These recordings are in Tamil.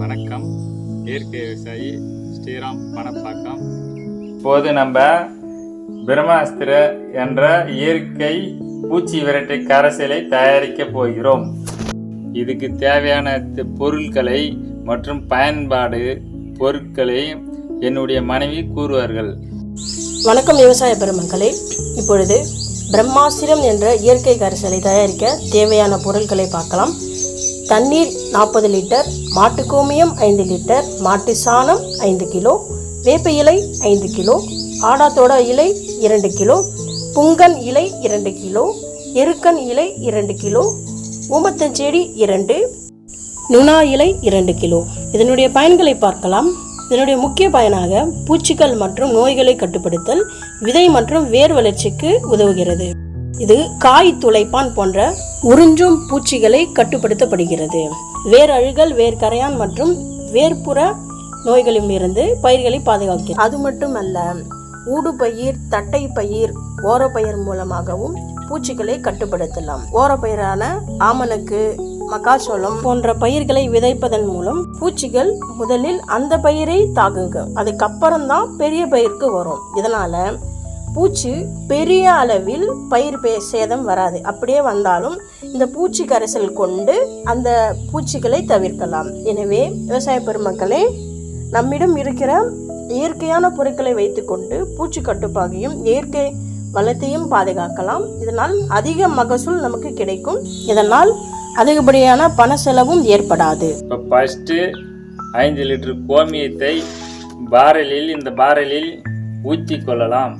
வணக்கம். இயற்கை விவசாயி ஸ்ரீராம் பணப்பாக்கம். இப்போது நம்ம பிரம்மாஸ்திர என்ற இயற்கை பூச்சி விரட்டை கரைசலை தயாரிக்க போகிறோம். இதுக்கு தேவையான பொருட்களை மற்றும் பயன்பாடு பொருட்களை என்னுடைய மனைவி கூறுவார்கள். வணக்கம் விவசாய பெருமக்களே. இப்பொழுது பிரம்மாஸ்திரம் என்ற இயற்கை கரைசலை தயாரிக்க தேவையான பொருட்களை பார்க்கலாம். தண்ணீர் நாற்பது லிட்டர் மாட்டுக்கோமியம் ஐந்து லிட்டர் மாட்டு சாணம் ஐந்து கிலோ வேப்ப இலை ஐந்து கிலோ ஆடாத்தோட இலை இரண்டு கிலோ புங்கன் இலை இரண்டு கிலோ எருக்கன் இலை இரண்டு கிலோ ஊமத்தஞ்செடி இரண்டு நுணா இலை இரண்டு கிலோ. இதனுடைய பயன்களை பார்க்கலாம். இதனுடைய முக்கிய பயனாக பூச்சிகள் மற்றும் நோய்களை கட்டுப்படுத்தல் விதை மற்றும் வேர் வளர்ச்சிக்கு உதவுகிறது. இது காய் துளைப்பான் போன்ற உறிஞ்சும் பூச்சிகளை கட்டுப்படுத்தப்படுகிறது. வேர் அழுகல் வேர் கரையான் மற்றும் வேர்ப்புற நோய்களிலிருந்து பயிர்களை பாதுகாக்கிறது. அது மட்டுமல்ல ஊடுபயிர் தட்டை பயிர் ஓரப்பயிர் மூலமாகவும் பூச்சிகளை கட்டுப்படுத்தலாம். ஓரப்பயிரான ஆமணக்கு மக்காச்சோளம் போன்ற பயிர்களை விதைப்பதன் மூலம் பூச்சிகள் முதலில் அந்த பயிரை தாக்குங்க. அதுக்கப்புறம் தான் பெரிய பயிருக்கு வரும். இதனால பூச்சி பெரிய அளவில் பயிர் பே சேதம் வராது. அப்படியே வந்தாலும் இந்த பூச்சி கரைசல் கொண்டு அந்த பூச்சிகளை தவிர்க்கலாம். எனவே விவசாய பெருமக்களே நம்மிடம் இருக்கிற இயற்கையான பொருட்களை வைத்துக்கொண்டு பூச்சி கட்டுப்பாகையும் இயற்கை வளத்தையும் பாதுகாக்கலாம். இதனால் அதிக மகசூல் நமக்கு கிடைக்கும். இதனால் அதிகப்படியான பண செலவும் ஏற்படாது. இப்போ ஃபஸ்ட்டு ஐந்து லிட்டர் கோமியத்தை பாரலில் இந்த பாரலில் ஊற்றி கொள்ளலாம்.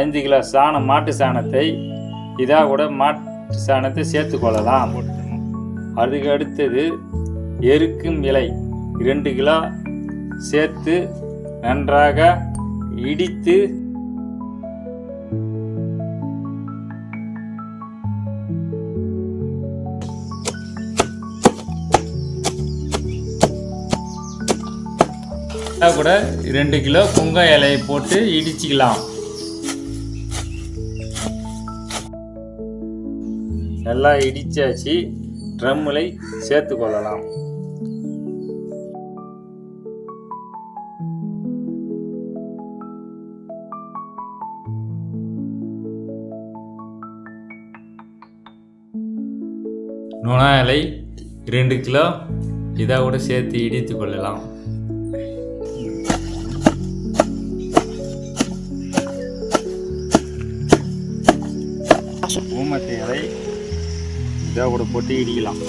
ஐந்து கிலோ சாணம் மாட்டு சாணத்தை இதாக கூட மாட்டு சாணத்தை சேர்த்து கொள்ளலாம். அதுக்கு அடுத்தது எருக்கும் இலை இரண்டு கிலோ சேர்த்து நன்றாக இடித்து கூட ரெண்டு கிலோ புங்க இலையை போட்டு இடிச்சிக்கலாம். நல்லா இடிச்சாச்சு. ட்ரம்மில் சேர்த்து கொள்ளலாம். நுணா இலை ரெண்டு கிலோ இதை கூட சேர்த்து இடித்து கொள்ளலாம். ஊமத்தி இலை தேவைப்பட போட்டு இடிக்கலாம்.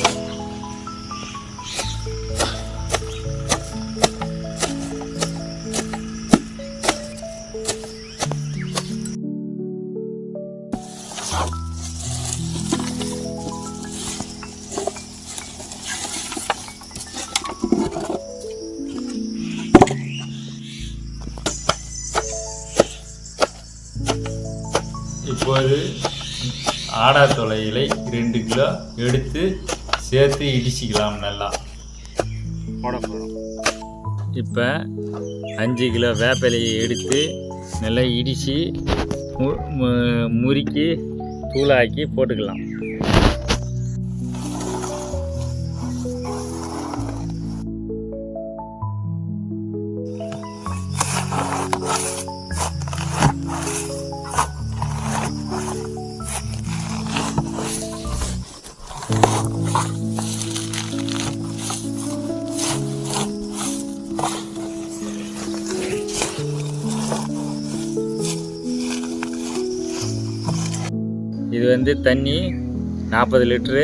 இப்போது ஆடா தொலைகளை ரெண்டு கிலோ எடுத்து சேர்த்து இடிச்சிக்கலாம் நல்லா. இப்போ அஞ்சு கிலோ வேப்பிலையை எடுத்து நல்லா இடித்து மு- முறுக்கி தூளாக்கி போட்டுக்கலாம். இது வந்து தண்ணி நாற்பது லிட்ரு.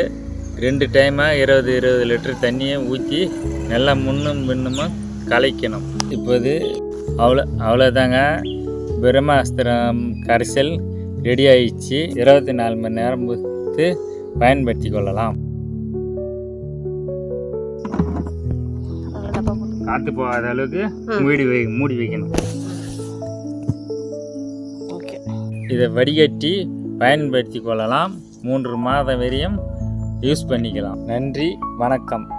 ரெண்டு டைமாக இருபது இருபது லிட்டர் தண்ணியை ஊற்றி நல்லா முன்னும் பின்னுமா கலைக்கணும். இப்போது அவ்வளோ அவ்வளோதாங்க. பிரம்மாஸ்திரம் கரைசல் ரெடி ஆயிடுச்சு. இருபத்தி நாலு மணி நேரம் பொறுத்து பயன்படுத்தி கொள்ளலாம். காற்று போகாத அளவுக்கு மூடி வை மூடி வைக்கணும். இதை வடிகட்டி பயன்படுத்தி கொள்ளலாம். மூன்று மாதம் வரையும் யூஸ் பண்ணிக்கலாம். நன்றி வணக்கம்.